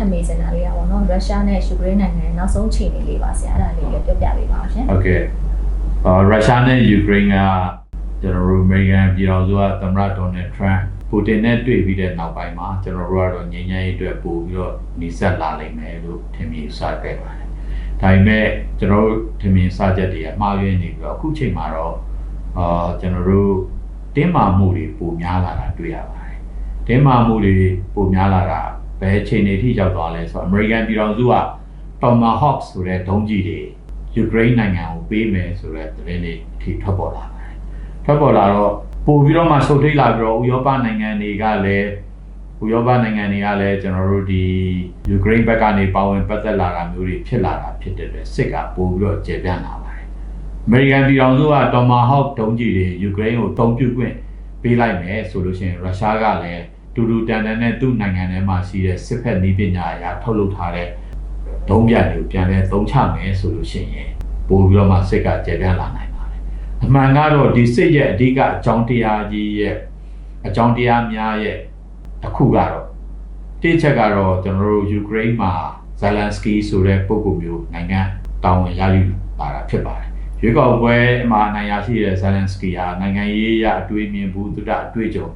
ဟုတ်ကဲ့ပါဆရာအခုထပ်မေးစင်တာလေးอ่ะဗောနော်ရုရှားနဲ့ယူကရိန်းနိုင်ငံရဲ့နောက်ဆုံးအခြေအနေလေးပါဆရာအဲ့ဒါလေးလည်းပြောပြပေးပါအောင်ရှင်ဟုတ်ကဲ့အာရုရှားနဲ့ယူကရိန်းကကျွန်တော်တို့အမေရိကန်ပြည်တော်စုကသမ္မတဒေါ်နယ်ထရန့်ပူတင်နဲ့တွေ့ပြီးတဲ့နောက်ပိုင်းမှာကျွန်တော်တို့ကတော့ငြိမ်းချမ်းရေးအတွက်ပို့ပြီးတော့နှိစက်လာနိုင်မယ်လို့ထင်မြင်စခဲ့ပါတယ်။ဒါပေမဲ့ကျွန်တော်တို့ထင်မြင်စချက်တွေအမှားယွင်းနေပြီးတော့အခုချိန်မှာတော့အာကျွန်တော်တို့တင်းမာမှုတွေပိုများလာတာတွေ့ရပါတယ်။တင်းမာမှုတွေပိုများလာတာ ဘယ်ချိန်တွေထိရောက်သွားလဲဆိုတော့အမေရိကန်ပြည်တော်စုက Tomahawk ဆိုတဲ့ဒုံးကျည်တွေယူကရိန်းနိုင်ငံကိုပေးမယ်ဆိုတဲ့သတင်းတွေအထိထွက်ပေါ်လာပါတယ်။ထွက်ပေါ်လာတော့ပို့ပြီးတော့မှဆုတ်ထိတ်လာပြီးတော့ဥရောပနိုင်ငံတွေကလည်းဥရောပနိုင်ငံတွေကလည်းကျွန်တော်တို့ဒီယူကရိန်းဘက်ကနေပါဝင်ပတ်သက်လာတာမျိုးတွေဖြစ်လာတာဖြစ်တဲ့အတွက်စစ်ကပို့ပြီးတော့ကျေပြန့်လာပါတယ်။အမေရိကန်ပြည်ထောင်စုက Tomahawk ဒုံးကျည်တွေယူကရိန်းကိုတုံးပြုခွင့်ပေးလိုက်မယ်ဆိုလို့ရှိရင်ရုရှားကလည်း တူတူတန်တန်နဲ့သူ့နိုင်ငံထဲမှာရှိတဲ့စစ်ဖက်နည်းပညာအရာထုတ်လုပ်ထားတဲ့ဒုံးပြတွေကိုပြန်လဲသုံးချမယ်ဆိုလို့ရှိရင်ပို့ပြီးတော့မှစစ်ကကျေပြန့်လာနိုင်ပါတယ်။အမှန်ကတော့ဒီစစ်ရဲ့အဓိကအကြောင်းတရားကြီးရဲ့အကြောင်းတရားများရဲ့တစ်ခုကတော့တစ်ချက်ကတော့ကျွန်တော်တို့ယူကရိန်းမှာဇယ်လန်စကီဆိုတဲ့ပုဂ္ဂိုလ်မျိုးနိုင်ငံတာဝန်ရယူလာတာဖြစ်ပါတယ်။ရွေးကောက်ပွဲမှာနိုင်ရရှိတဲ့ဇယ်လန်စကီဟာနိုင်ငံရေးအရအတွေ့အမြင်ဘူးသူတအတွေ့အကြုံ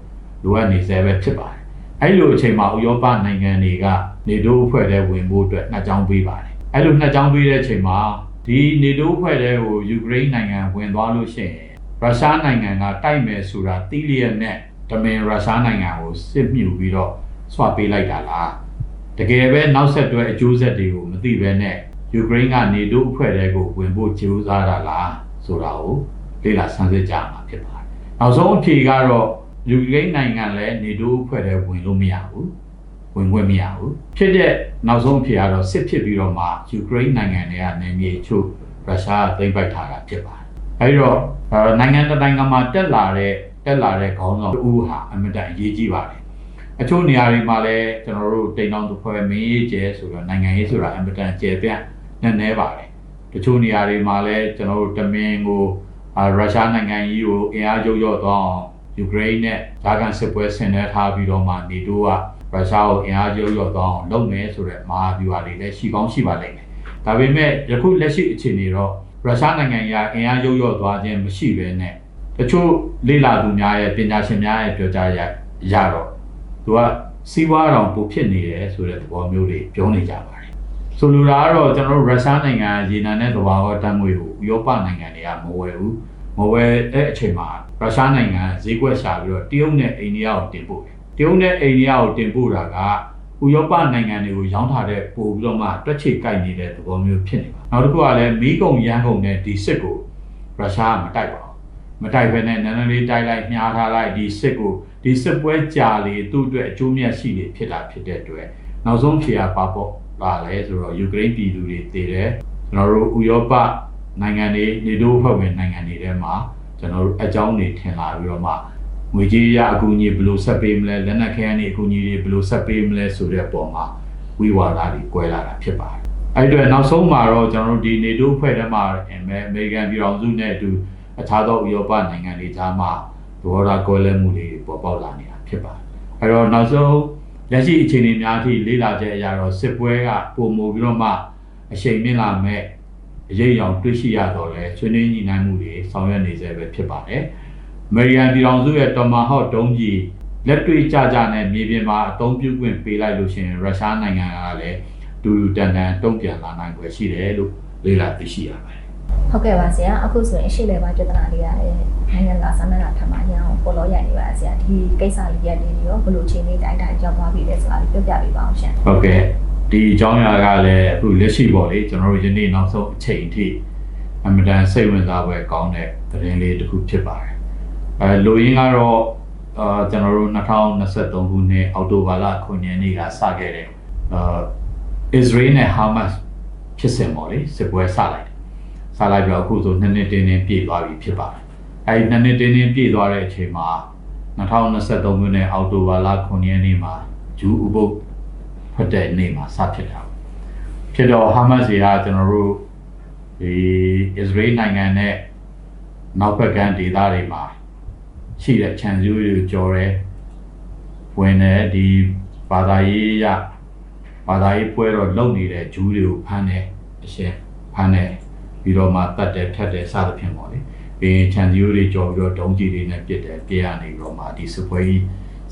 လိုအပ်နေစေပဲဖြစ်ပါတယ်။အဲ့လိုအချိန်မှာဥရောပနိုင်ငံတွေကနေတိုးအဖွဲ့တဲ့ဝင်ဖို့အတွက်နှစ်ကြောင်းပေးပါတယ်။အဲ့လိုနှစ်ကြောင်းပေးတဲ့အချိန်မှာဒီနေတိုးအဖွဲ့တဲ့ကိုယူကရိန်းနိုင်ငံဝင်သွားလို့ရှိရင်ရုရှားနိုင်ငံကတိုက်မယ်ဆိုတာတီးလျက်နဲ့တမင်ရုရှားနိုင်ငံကိုစစ်မြူပြီးတော့ဆွပေးလိုက်တာလား။တကယ်ပဲနောက်ဆက်တွဲအကျိုးဆက်တွေကိုမသိဘဲနဲ့ယူကရိန်းကနေတိုးအဖွဲ့တွေကိုဝင်ဖို့ကြိုးစားတာလားဆိုတာကိုလေ့လာဆန်းစစ်ကြမှာဖြစ်ပါတယ်။နောက်ဆုံးအဖြေကတော့ ယူကရိန်းနိုင်ငံလည်းနေတိုးအဖွဲ့တွေဝင်လို့မရဘူး။ဝင်ခွင့်မရဘူး။ဖြစ်တဲ့နောက်ဆုံးအဖြေကတော့စစ်ဖြစ်ပြီးတော့မှယူကရိန်းနိုင်ငံတွေကနေမြေချို့ရုရှားကသိမ်းပိုက်ထားတာဖြစ်ပါတယ်။အဲဒီတော့အဲနိုင်ငံတစ်နိုင်ငံမှာတက်လာတဲ့တက်လာတဲ့ခေါင်းဆောင်တူဟာအမြဲတမ်းအရေးကြီးပါတယ်။အချို့နေရာတွေမှာလည်းကျွန်တော်တို့တိမ်တောင်တစ်ဖွဲ့မင်းရေးကျဲဆိုတော့နိုင်ငံရေးဆိုတာအင်မတန်ကျယ်ပြန့်နည်းနည်းပါတယ်တချို့နေရာတွေမှာလည်းကျွန်တော်တို့တမင်ကိုအာရုရှားနိုင်ငံကြီးကိုအင်အားကျုပ်ရော့သွားအောင် ယူကရိန်းနဲ့ဂျာကန်စစ်ပွဲဆင်နွှဲထားပြီးတော့မှနေတိုးကရုရှားကိုအင်အားကျုပ်ရော့သွားအောင်လုပ်မယ်ဆိုတဲ့မဟာဗျူဟာတွေလည်းရှိကောင်းရှိပါလိမ့်မယ်ဒါပေမဲ့ယခုလက်ရှိအခြေအနေတော့ရုရှားနိုင်ငံကြီးကအင်အားကျုပ်ရော့သွားခြင်းမရှိဘဲနဲ့တချို့လေ့လာသူများရဲ့ပညာရှင်များရဲ့ပြောကြားရရတော့သူကစီးပွားတော်ပိုဖြစ်နေတယ်ဆိုတဲ့သဘောမျိုးတွေပြောနေကြပါတယ်။ဆိုလိုတာကတော့ကျွန်တော်တို့ရုရှားနိုင်ငံရေနံနဲ့သဘာဝတံငွေကိုဥရောပနိုင်ငံတွေကမဝယ်ဘူး။မဝယ်တဲ့အချိန်မှာ ရုရှားနိုင်ငံဈေးကွက်ရှာပြီးတော့တရုတ်နဲ့အိန္ဒိယကိုတင်ပို့တယ်။တရုတ်နဲ့အိန္ဒိယကိုတင်ပို့တာကဥရောပနိုင်ငံတွေကိုရောင်းထားတဲ့ပို့ပြီးတော့မှတွက်ချေကိုက်နေတဲ့သဘောမျိုးဖြစ်နေပါ။နောက်တစ်ခုကလည်းမီးကုံရန်ကုန်နဲ့ဒီစစ်ကိုရုရှားကမတိုက်ပါဘူး။မတိုက်ဘဲနဲ့နည်းနည်းလေးတိုက်လိုက်မြားထားလိုက်ဒီစစ်ကိုဒီစစ်ပွဲကြာလေသူ့အတွက်အကျိုးမြတ်ရှိလေဖြစ်တာဖြစ်တဲ့အတွက်နောက်ဆုံးဖြေရပါပေါ့ပါလဲဆိုတော့ယူကရိန်းပြည်သူတွေတည်တယ်ကျွန်တော်တို့ဥရောပနိုင်ငံတွေနေတိုးဖွဲ့ဝင်နိုင်ငံတွေထဲမှာ ကျွန်တော်တို့အကြောင်းတွေထင်လာပြီးတော့မှငွေကြေးရအကူအညီဘယ်လိုဆက်ပေးမလဲလက်နက်ခဲယမ်းတွေအကူအညီတွေဘယ်လိုဆက်ပေးမလဲဆိုတဲ့ပုံမှာဝိဝါဒတွေကွဲလာတာဖြစ်ပါတယ်အဲ့ဒီတော့နောက်ဆုံးမှာတော့ကျွန်တော်တို့ဒီနေတိုးဖွဲ့ထဲမှာအမေရိကန်ပြည်ထောင်စုနဲ့အတူအခြားသောဥရောပနိုင်ငံတွေကြားမှာသဘောထားကွဲလွဲမှုတွေပေါ်ပေါက်လာနေတာဖြစ်ပါတယ်။အဲတော့နောက်ဆုံးလက်ရှိအခြေအနေများအထိလေ့လာချက်အရတော့စစ်ပွဲကပုံမူပြီးတော့မှအချိန်မြင့်လာမဲ့ အရေးအယောင်တွေ့ရှိရတော့လဲဆွေးနွေးညှိနှိုင်းမှုတွေဆောင်ရွက်နေစေပဲဖြစ်ပါတယ်။ American ပြည်ထောင်စုရဲ့ Tomahawk ဒုံးကျည်လက်တွေ့ကြကြနဲ့မြေပြင်မှာအသုံးပြုခွင့်ပေးလိုက်လို့ရှိရင်ရုရှားနိုင်ငံကလည်းတူတူတန်တန်တုံ့ပြန်လာနိုင်ွယ်ရှိတယ်လို့လေ့လာသိရှိရပါတယ်ဟုတ်ကဲ့ပါဆရာအခုဆိုရင်အရှိလေပါပြဿနာလေးရတယ်နိုင်ငံကစာမျက်နှာထပ်မှာရအောင်ပေါ်လို့ရနေပါဆရာဒီကိစ္စလေးရက်လေးရောဘယ်လိုချိန်လေးတိုင်းတိုင်းရောက်သွားပြီလဲဆိုတာလေးပြောပြပေးပါအောင်ရှင်ဟုတ်ကဲ့ ဒီအကြောင်းအရာကလည်းအခုလက်ရှိပေါ့လေကျွန်တော်တို့ယနေ့နောက်ဆုံးအချိန်အထိအမတန်စိတ်ဝင်စားပွဲကောင်းတဲ့သတင်းလေးတစ်ခုဖြစ်ပါတယ်အဲလိုရင်းကတော့အာကျွန်တော်တို့2023ခုနှစ်အောက်တိုဘာလ9ရက်နေ့ကစခဲ့တဲ့အာအစ္စရေးနဲ့ဟာမတ်ဖြစ်စဉ်ပေါ့လေစစ်ပွဲစလိုက်တယ်စလိုက်ပြီးတော့အခုဆိုနှစ်နှစ်တင်းတင်းပြည့်သွားပြီဖြစ်ပါတယ်အဲဒီနှစ်နှစ်တင်းတင်းပြည့်သွားတဲ့အချိန်မှာ2023ခုနှစ်အောက်တိုဘာလ9ရက်နေ့မှာဂျူးဥပုပ် ထွက်တဲ့နေ့မှာစဖြစ်တာပေါ့ဖြစ်တော့ဟာမတ်စီကကျွန်တော်တို့ဒီအစ္စရေးနိုင်ငံနဲ့နောက်ဘက်ကမ်းဒေသတွေမှာရှိတဲ့ခြံစည်းရိုးတွေကိုကြော်ရဲဝင်တယ်ဒီဘာသာရေးရဘာသာရေးပွဲတော့လုပ်နေတဲ့ဂျူးတွေကိုဖမ်းတယ်အရှင်ဖမ်းတယ်ပြီးတော့မှတတ်တယ်ထက်တယ်စသဖြင့်ပေါ့လေပြီးရင်ခြံစည်းရိုးတွေကြော်ပြီးတော့ဒုံးကြီးတွေနဲ့ပစ်တယ်ပြေးရနေပြီးတော့မှဒီစစ်ပွဲကြီး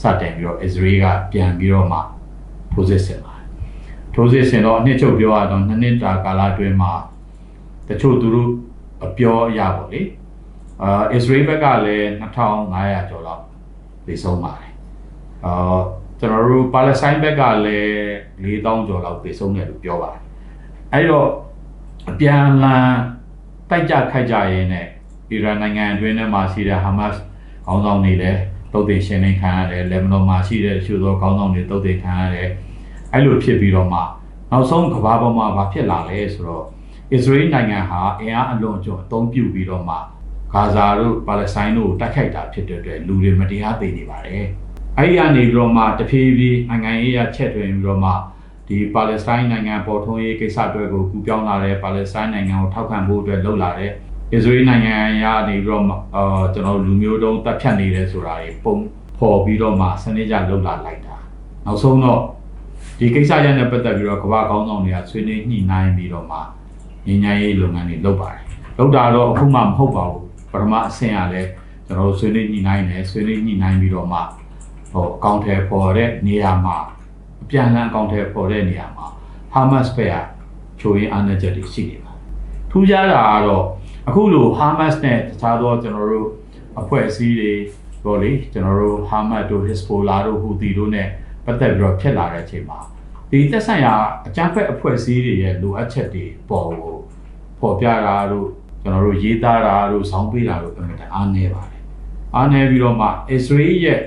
စတင်ပြီးတော့အစ္စရေးကပြန်ပြီးတော့မှ ထိုးစစ်ဆင်လာတယ်ထိုးစစ်ဆင်တော့အနှစ်ချုပ်ပြောရတော့နှစ်နှစ်တာကာလအတွင်းမှာတချို့သူတို့အပြောအရပေါ့လေအာအစ္စရေးဘက်ကလည်း2500ကျော်လောက်ပြေဆုံးပါတယ်အာကျွန်တော်တို့ပါလက်စတိုင်းဘက်ကလည်း4000ကျော်လောက်ပြေဆုံးတယ်လို့ပြောပါတယ်အဲဒီတော့အပြန်အလှန်တိုက်ကြခိုက်ကြရင်းနဲ့အီရန်နိုင်ငံအတွင်းထဲမှာရှိတဲ့ဟာမတ်ခေါင်းဆောင်တွေလည်း တုတ်တင်ရှင်းလင်းခံရတယ်လက်ဘနွန်မှာရှိတဲ့တချို့သောခေါင်းဆောင်တွေတုတ်တင်ခံရတယ်အဲ့လိုဖြစ်ပြီးတော့မှနောက်ဆုံးကမ္ဘာပေါ်မှာဘာဖြစ်လာလဲဆိုတော့အစ္စရေးနိုင်ငံဟာအင်အားအလွန်ကျွံအသုံးပြုပြီးတော့မှဂါဇာတို့ပါလက်စတိုင်းတို့ကိုတိုက်ခိုက်တာဖြစ်တဲ့အတွက်လူတွေမတရားသေနေပါတယ်အဲ့ဒီကနေပြီးတော့မှတဖြည်းဖြည်းနိုင်ငံရေးရချက်တွင်ပြီးတော့မှဒီပါလက်စတိုင်းနိုင်ငံပေါ်ထွန်းရေးကိစ္စအတွက်ကိုကူပြောင်းလာတဲ့ပါလက်စတိုင်းနိုင်ငံကိုထောက်ခံဖို့အတွက်လှုပ်လာတဲ့ အစ္စရေးနိုင်ငံရနေပြီးတော့မှအာကျွန်တော်လူမျိုးတုံးတပ်ဖြတ်နေတယ်ဆိုတာတွေပုံဖော်ပြီးတော့မှစနစ်ကျလှုပ်လာလိုက်တာနောက်ဆုံးတော့ဒီကိစ္စရနဲ့ပတ်သက်ပြီးတော့ကမ္ဘာကောင်းဆောင်တွေကဆွေးနွေးညှိနှိုင်းပြီးတော့မှငြိမ်းချမ်းရေးလုပ်ငန်းတွေလုပ်ပါတယ်လုပ်တာတော့အခုမှမဟုတ်ပါဘူးပထမအဆင့်ရလဲကျွန်တော်တို့ဆွေးနွေးညှိနှိုင်းတယ်ဆွေးနွေးညှိနှိုင်းပြီးတော့မှဟိုအကောင့်ထဲပေါ်တဲ့နေရာမှာအပြန်အလှန်အကောင့်ထဲပေါ်တဲ့နေရာမှာဟာမတ်စ်ဘက်ကချိုးရင်းအားနည်းချက်တွေရှိနေပါတယ်ထူးခြားတာကတော့ အခုလို Hamas နဲ့တခြားသောကျွန်တော်တို့အဖွဲ့အစည်းတွေပေါ့လေကျွန်တော်တို့ Hamas တို့ Hezbollah တို့ Houthi တို့ ਨੇ ပတ်သက်ပြီးတော့ဖြစ်လာတဲ့အချိန်မှာဒီသက်ဆိုင်ရာအကြမ်းဖက်အဖွဲ့အစည်းတွေရဲ့လိုအပ်ချက်တွေပေါ်ကိုပေါ်ပြတာတို့ကျွန်တော်တို့ရေးသားတာတို့ဇောင်းပေးတာတို့အမှန်တအားနည်းပါတယ်အားနည်းပြီးတော့မှ Israel ရဲ့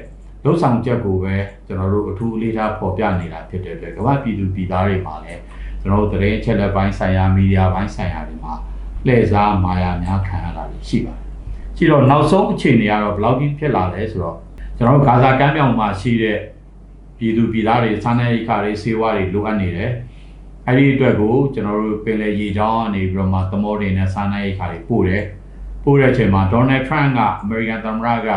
လုံဆောင်ချက်ကိုပဲကျွန်တော်တို့အထူးအလေးထားပေါ်ပြနေတာဖြစ်တဲ့အတွက်ကမ္ဘာပြည်သူပြည်သားတွေမှာလည်းကျွန်တော်တို့သတင်းချက်လက်ပိုင်းဆိုင်ရာမီဒီယာပိုင်းဆိုင်ရာတွေမှာ လှည့်စားမာယာများခံရတာရှိပါတယ်။ရှိတော့နောက်ဆုံးအခြေအနေကတော့ဘယ်လောက်ကြီးဖြစ်လာလဲဆိုတော့ကျွန်တော်တို့ဂါဇာကမ်းမြောင်မှာရှိတဲ့ပြည်သူပြည်သားတွေစားနပ်ရိက္ခာတွေဆေးဝါးတွေလိုအပ်နေတယ်။အဲဒီအတွက်ကိုကျွန်တော်တို့ပင်လယ်ရေကြောင်းကနေပြီးတော့မှသမောတွေနဲ့စားနပ်ရိက္ခာတွေပို့တယ်။ပို့တဲ့အချိန်မှာဒေါ်နယ်ထရန့်ကအမေရိကန်သမ္မတက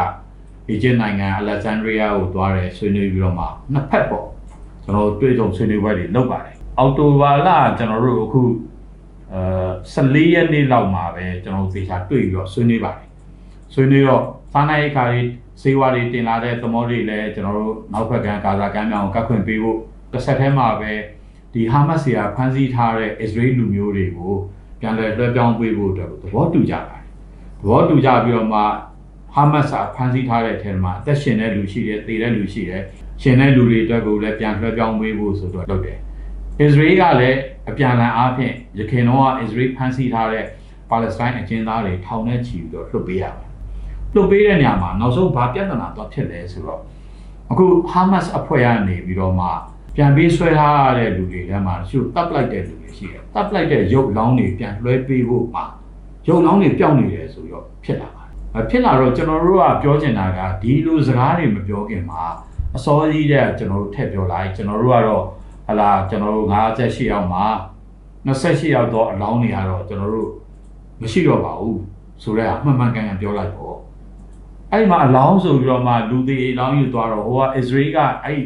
အီဂျစ်နိုင်ငံအလက်ဇန်ဒရီးယားကိုသွားတယ်ဆွေးနွေးပြီးတော့မှနှစ်ဖက်ပေါ့ကျွန်တော်တို့တွေ့ကြုံဆွေးနွေးပွဲတွေလုပ်ပါတယ်။အော်တိုဘာလကျွန်တော်တို့အခု အဲ14ရက်နေ့လောက်မှာပဲကျွန်တော်တို့သေချာတွေ့ပြီးတော့ဆွေးနွေးပါတယ်ဆွေးနွေးတော့စားနပ်ရိက္ခာတွေစေဝါတွေတင်လာတဲ့သမောတွေလည်းကျွန်တော်တို့နောက်ဘက်ကဂါဇာကမ်းမြောင်ကိုကတ်ခွင့်ပေးဖို့တစ်ဆက်တည်းမှာပဲဒီဟာမတ်ဆီယာဖမ်းဆီးထားတဲ့အစ္စရေးလူမျိုးတွေကိုပြန်လည်လွှဲပြောင်းပေးဖို့အတွက်သဘောတူကြပါတယ်သဘောတူကြပြီးတော့မှဟာမတ်စာဖမ်းဆီးထားတဲ့အထက်မှာအသက်ရှင်တဲ့လူရှိတယ်သေတဲ့လူရှိတယ်ရှင်တဲ့လူတွေအတွက်ကိုလည်းပြန်လွှဲပြောင်းပေးဖို့ဆိုတော့လုပ်တယ် အစ္စရေးကလည်းအပြန်အလှန်အားဖြင့်ရခိုင်တော့အစ္စရေးဖမ်းဆီးထားတဲ့ပါလက်စတိုင်းအကျဉ်းသားတွေထောင်ထဲချီပြီးတော့လွှတ်ပေးရပါတယ်။လွှတ်ပေးတဲ့နေရာမှာနောက်ဆုံးဘာပြဿနာတော့ဖြစ်လဲဆိုတော့အခုဟာမတ်စ်အဖွဲ့ကနေပြီးတော့မှပြန်ပေးဆွဲထားရတဲ့လူတွေထဲမှာတချို့တပ်လိုက်တဲ့လူတွေရှိတယ်။တပ်လိုက်တဲ့ရုပ်လောင်းတွေပြန်လွှဲပေးဖို့မှာရုပ်လောင်းတွေပျောက်နေတယ်ဆိုတော့ဖြစ်လာပါတယ်။အဲဖြစ်လာတော့ကျွန်တော်တို့ကပြောချင်တာကဒီလိုစကားတွေမပြောခင်မှာအစောကြီးတဲ့ကျွန်တော်တို့ထည့်ပြောလိုက်ကျွန်တော်တို့ကတော့ ဟလာကျွန်တော်တို့58ရောက်မှာ28ရောက်တော့အလောင်းတွေကတော့ကျွန်တော်တို့မရှိတော့ပါဘူးဆိုတော့အမှန်မှန်ကန်ကန်ပြောလိုက်ပေါ့အဲ့ဒီမှာအလောင်းဆိုပြီးတော့မှလူသေးအလောင်းယူသွားတော့ဟိုက Israel ကအဲ့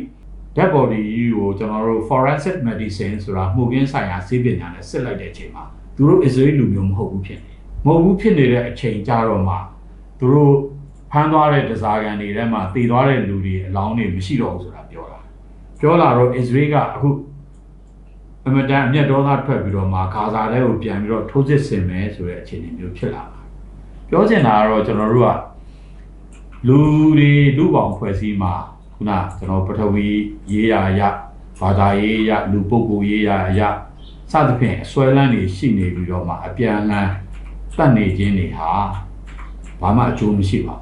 dead body ကြီးကိုကျွန်တော်တို့ forensic medicine ဆိုတာမှုခင်းဆိုင်ရာဆေးပညာနဲ့စစ်လိုက်တဲ့အချိန်မှာသူတို့ Israel လူမျိုးမဟုတ်ဘူးဖြစ်နေမဟုတ်ဘူးဖြစ်နေတဲ့အချိန်ကြတော့မှသူတို့ဖမ်းသွားတဲ့ဒဇာကန်တွေထဲမှာတည်သွားတဲ့လူတွေအလောင်းတွေမရှိတော့ဘူးဆိုတာ ပြောတာပြောလာတော့ Israel ကအခုအမတန်အမျက်ဒေါသထွက်ပြီးတော့မှဂါဇာထဲကိုပြန်ပြီးတော့ထိုးစစ်ဆင်မယ်ဆိုတဲ့အခြေအနေမျိုးဖြစ်လာတာပြောချင်တာကတော့ကျွန်တော်တို့ကလူတွေလူပေါင်းဖွဲ့စည်းမှာခုနကျွန်တော်ပထဝီရေးရာရဘာသာရေးရလူပုဂ္ဂိုလ်ရေးရာရစသဖြင့်အစွဲလန်းတွေရှိနေပြီးတော့မှအပြန်အလှန်တတ်နေခြင်းတွေဟာဘာမှအကျိုးမရှိပါဘူး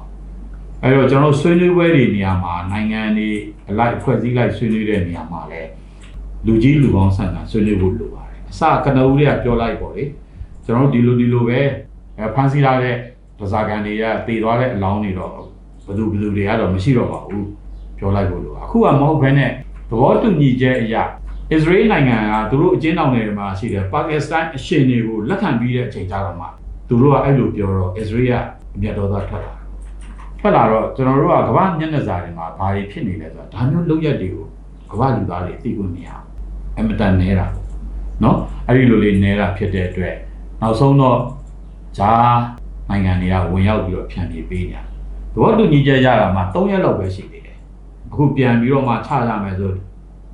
အဲ့တော့ကျွန်တော်ဆွေးနွေးပွဲတွေနေရာမှာနိုင်ငံတွေအလိုက်ဖွဲ့စည်းလိုက်ဆွေးနွေးတဲ့နေရာမှာလည်းလူကြီးလူကောင်းဆန်ဆန်ဆွေးနွေးဖို့လိုပါတယ်အစကနဦးတွေကပြောလိုက်ပေါ့လေကျွန်တော်တို့ဒီလိုဒီလိုပဲအဲဖန်ဆီးထားတဲ့ဒဇာကန်တွေကတည်သွားတဲ့အလောင်းတွေတော့ဘယ်သူဘယ်သူတွေကတော့မရှိတော့ပါဘူးပြောလိုက်ဖို့လိုအခုကမဟုတ်ဘဲနဲ့သဘောတူညီချက်အရာအစ္စရေးနိုင်ငံကသူတို့အကျဉ်းထောင်တွေမှာရှိတယ်ပါကစ္စတန်အရှင်တွေကိုလက်ခံပြီးတဲ့အချိန်ကြတော့မှသူတို့ကအဲ့လိုပြောတော့အစ္စရေးကအမျက်တော်သားထွက်လာ ထွက်လာတော့ကျွန်တော်တို့ကကမ္ဘာမျက်နှာစာတွေမှာဘာတွေဖြစ်နေလဲဆိုတော့ဒါမျိုးလုပ်ရက်တွေကိုကမ္ဘာလူသားတွေသိဖို့မရဘူးအမတန်နေတာပေါ့နော်အဲ့ဒီလိုလေးနေတာဖြစ်တဲ့အတွက်နောက်ဆုံးတော့ဂျာနိုင်ငံတွေကဝင်ရောက်ပြီးတော့ဖြန့်ပြေးပေးနေတာသဘောတူညီချက်ရတာမှ3ရက်လောက်ပဲရှိသေးတယ်အခုပြန်ပြီးတော့မှချရမယ်ဆို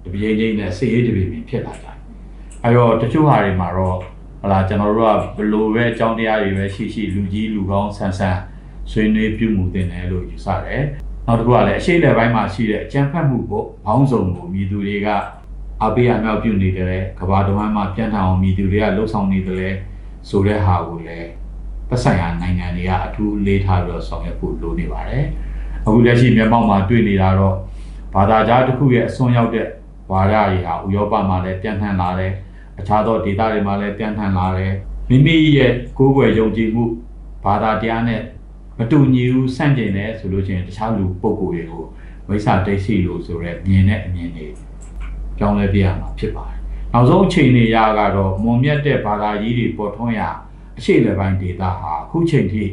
တပြေးချင်းနဲ့စေရေးတပြေးချင်းဖြစ်လာကြတယ်အဲ့တော့တချို့ဟာတွေမှာတော့ဟလာကျွန်တော်တို့ကဘလို့ပဲအကြောင်းတရားတွေပဲရှိရှိလူကြီးလူကောင်းဆန်းဆန်း ဆွေးနွေးပြုမှုတင်တယ်လို့ယူဆတယ်နောက်တစ်ခုကလည်းအရှိတဲ့ဘိုင်းမှာရှိတဲ့အကြံဖတ်မှုကိုဘောင်းစုံကိုမြည်သူတွေကအပိယမြောက်ပြုနေတယ်ကဘာတဝမ်းမှာပြန်ထန်အောင်မြည်သူတွေကလှုပ်ဆောင်နေတယ်ဆိုတဲ့ဟာကိုလည်းပတ်ဆိုင်ရာနိုင်ငံတွေကအထူးလေးထားပြီးတော့ဆောင်ရွက်ဖို့လိုနေပါတယ်အခုလက်ရှိမြန်မာမှာတွေ့နေတာတော့ဘာသာကြားတစ်ခုရဲ့အစွန်းရောက်တဲ့ဝါဒတွေဟာဥရောပမှာလည်းပြန်ထန်လာတယ်အခြားသောဒေသတွေမှာလည်းပြန်ထန်လာတယ်မိမိရဲ့ကိုယ်ွယ်ယုံကြည်မှုဘာသာတရားနဲ့ မတူညီဘူးဆန့်ကျင်တယ်ဆိုလို့ရှိရင်တခြားလူပုဂ္ဂိုလ်တွေကိုဝိသတိတ်ရှိလို့ဆိုရဲမြင်တဲ့အမြင်တွေပြောင်းလဲပြရမှာဖြစ်ပါတယ်။နောက်ဆုံးအချိန်တွေရကတော့မွန်မြတ်တဲ့ဘာသာကြီးတွေပေါ်ထွန်းရအရှိလည်းပိုင်းဒေတာဟာအခုချိန်ထိ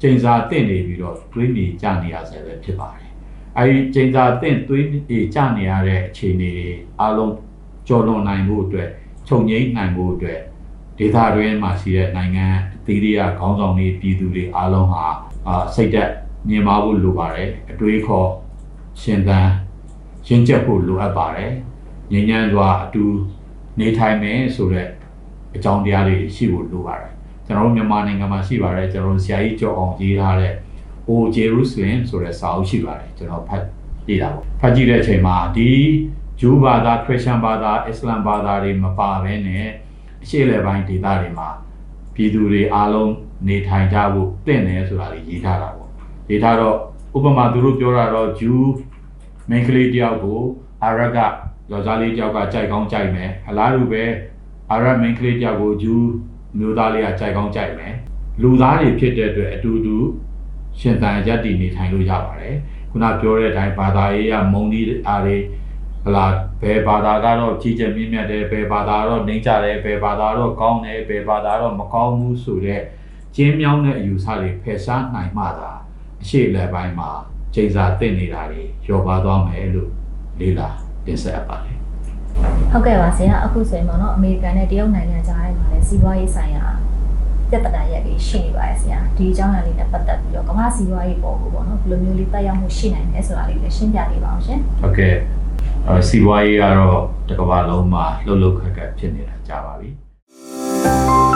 ချိန်စာတင့်နေပြီးတော့တွေးနေကြနေရဆဲပဲဖြစ်ပါတယ်။အဲဒီချိန်စာတင့်တွေးနေကြနေရတဲ့အခြေအနေတွေအလုံးကျော်လွန်နိုင်ဖို့အတွက်ခြုံငိမ့်နိုင်ဖို့အတွက်ဒေသတွင်းမှာရှိတဲ့နိုင်ငံအသီးသီးကခေါင်းဆောင်တွေပြည်သူတွေအားလုံးဟာ အာစိတ်သက်မြင်ပါဖို့လိုပါတယ်အတွေးခေါ်ရှင်သန်ရှင်းချက်ဖို့လိုအပ်ပါတယ်ငြိမ်းချမ်းစွာအတူနေထိုင်မယ်ဆိုတော့အကြောင်းတရားတွေရှိဖို့လိုပါတယ်ကျွန်တော်တို့မြန်မာနိုင်ငံမှာရှိပါတယ်ကျွန်တော်တို့ဆရာကြီးကျော်အောင်ရေးထားတဲ့ O Jerusalem ဆိုတဲ့စာအုပ်ရှိပါတယ်ကျွန်တော်ဖတ်ကြည့်တာပေါ့ဖတ်ကြည့်တဲ့အချိန်မှာဒီဂျူးဘာသာခရစ်ယာန်ဘာသာအစ္စလာမ်ဘာသာတွေမပါဘဲနဲ့အရှေ့အလယ်ပိုင်းဒေသတွေမှာပြည်သူတွေအားလုံး နေထိုင်ကြဖို့တင့်တယ်ဆိုတာလေးရေးထားတာပေါ့ရေးထားတော့ဥပမာသူတို့ပြောတာတော့ဂျူးမိန်းကလေးတယောက်ကိုအာရကယောက်ျားလေးတယောက်ကကြိုက်ကောင်းကြိုက်မယ်အလားတူပဲအာရမိန်းကလေးတယောက်ကိုဂျူးမျိုးသားလေးကကြိုက်ကောင်းကြိုက်မယ်လူသားတွေဖြစ်တဲ့အတွက်အတူတူရှင်သန်ရက်တည်နေထိုင်လို့ရပါတယ်ခုနပြောတဲ့အတိုင်းဘာသာရေးကမုံဒီအားတွေဟလာဘယ်ဘာသာကတော့ကြီးကျယ်မြင့်မြတ်တယ်ဘယ်ဘာသာကတော့နှိမ့်ကြတယ်ဘယ်ဘာသာတော့ကောင်းတယ်ဘယ်ဘာသာတော့မကောင်းဘူးဆိုတဲ့ ကျင်းမြောင်းတဲ့အယူဆတွေဖယ်ရှားနိုင်မှသာအရှိအလယ်ပိုင်းမှာချိန်စာတင့်နေတာတွေရောပါသွားမယ်လို့လေးလာတင်ဆက်အပ်ပါတယ်ဟုတ်ကဲ့ပါဆရာအခုဆိုရင်ပေါ့နော်အမေရိကန်နဲ့တရုတ်နိုင်ငံကြားထဲမှာလည်းစီးပွားရေးဆိုင်ရာပြဿနာရက်တွေရှိနေပါတယ်ဆရာဒီအကြောင်းအရာလေးနဲ့ပတ်သက်ပြီးတော့ကမ္ဘာစီးပွားရေးပေါ်ကိုပေါ့နော်ဘယ်လိုမျိုးလေးတက်ရောက်မှုရှိနိုင်လဲဆိုတာလေးလည်းရှင်းပြပေးပါအောင်ရှင်ဟုတ်ကဲ့အဲစီးပွားရေးကတော့တစ်ကမ္ဘာလုံးမှာလှုပ်လှုပ်ခက်ခက်ဖြစ်နေတာကြာပါပြီ